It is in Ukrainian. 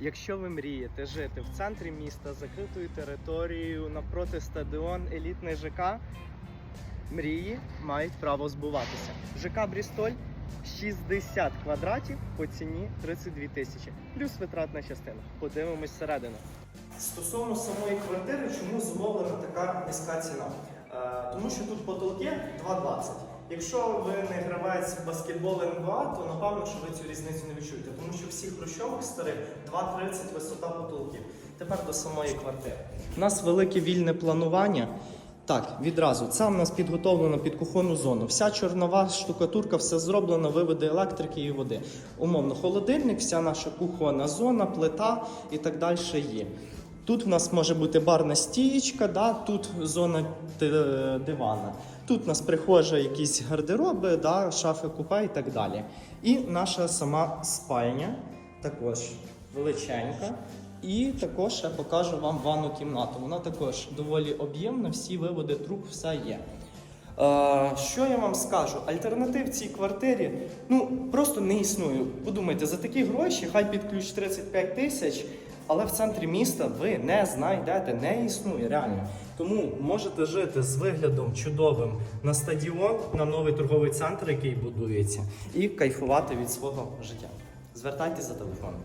Якщо ви мрієте жити в центрі міста, закритою територією навпроти стадіон елітний ЖК, мрії мають право збуватися. ЖК Брістоль 60 квадратів по ціні 32 тисячі, плюс витратна частина. Подивимось всередину. Стосовно самої квартири, чому зумовлена така низька ціна? Е, тому що тут потолки 2,20. Якщо ви не гравець баскетбол НБА, то напевно, що ви цю різницю не відчуєте, тому що всіх хрущових старих 2,30 висота потолків. Тепер до самої квартири. У нас велике вільне планування. Так, відразу. Це у нас підготовлено під кухонну зону. Вся чорнова штукатурка, все зроблено, виводи електрики і води. Умовно, холодильник, вся наша кухонна зона, плита і так далі є. Тут в нас може бути барна стієчка, да? тут зона дивана. Тут у нас прихожа, якісь гардероби, да? шафи купе і так далі. І наша сама спальня також величенька. І також я покажу вам ванну кімнату. Вона також доволі об'ємна, всі виводи труб, все є. Е, що я вам скажу? Альтернатив цій квартирі ну просто не існує. Подумайте, за такі гроші, хай під ключ 35 тисяч, але в центрі міста ви не знайдете, не існує реально. Тому можете жити з виглядом чудовим на стадіон, на новий торговий центр, який будується, і кайфувати від свого життя. Звертайтеся за телефоном.